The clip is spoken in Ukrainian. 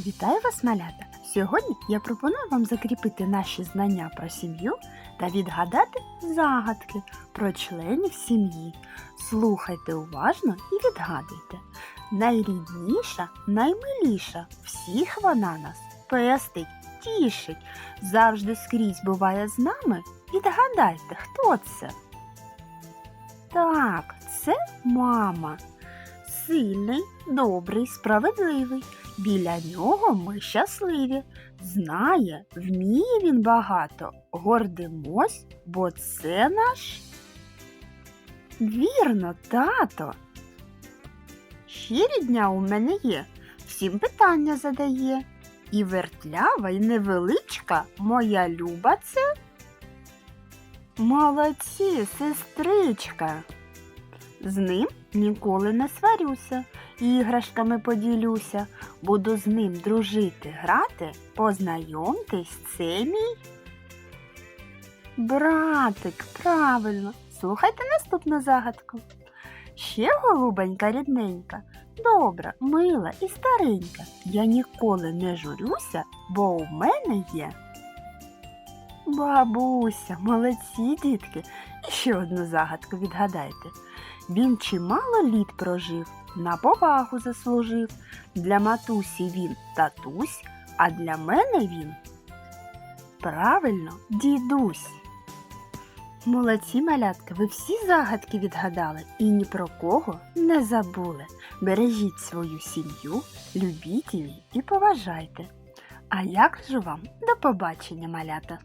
Вітаю вас, малята! Сьогодні я пропоную вам закріпити наші знання про сім'ю та відгадати загадки про членів сім'ї. Слухайте уважно і відгадуйте. Найрідніша, наймиліша, всіх вона нас пестить, тішить, завжди скрізь буває з нами. Відгадайте, хто це? Так, це мама. Сильний, добрий, справедливий. Біля нього ми щасливі. Знає, вміє він багато. Гордимось, бо це наш. Вірно, тато. Ще рідня у мене є, всім питання задає. І вертлява, і невеличка, моя люба це. Молодці, сестричка. З ним ніколи не сварюся, іграшками поділюся, буду з ним дружити, грати, познайомтесь, це мій. Братик, правильно, слухайте наступну загадку. Ще голубенька рідненька, добра, мила і старенька. Я ніколи не журюся, бо у мене є. Бабуся, молодці, дітки. І ще одну загадку відгадайте. Він чимало літ прожив, на повагу заслужив. Для матусі він татусь, а для мене він. Правильно, дідусь. Молодці малятки, ви всі загадки відгадали і ні про кого не забули. Бережіть свою сім'ю, любіть її і поважайте. А як же вам до побачення, малята!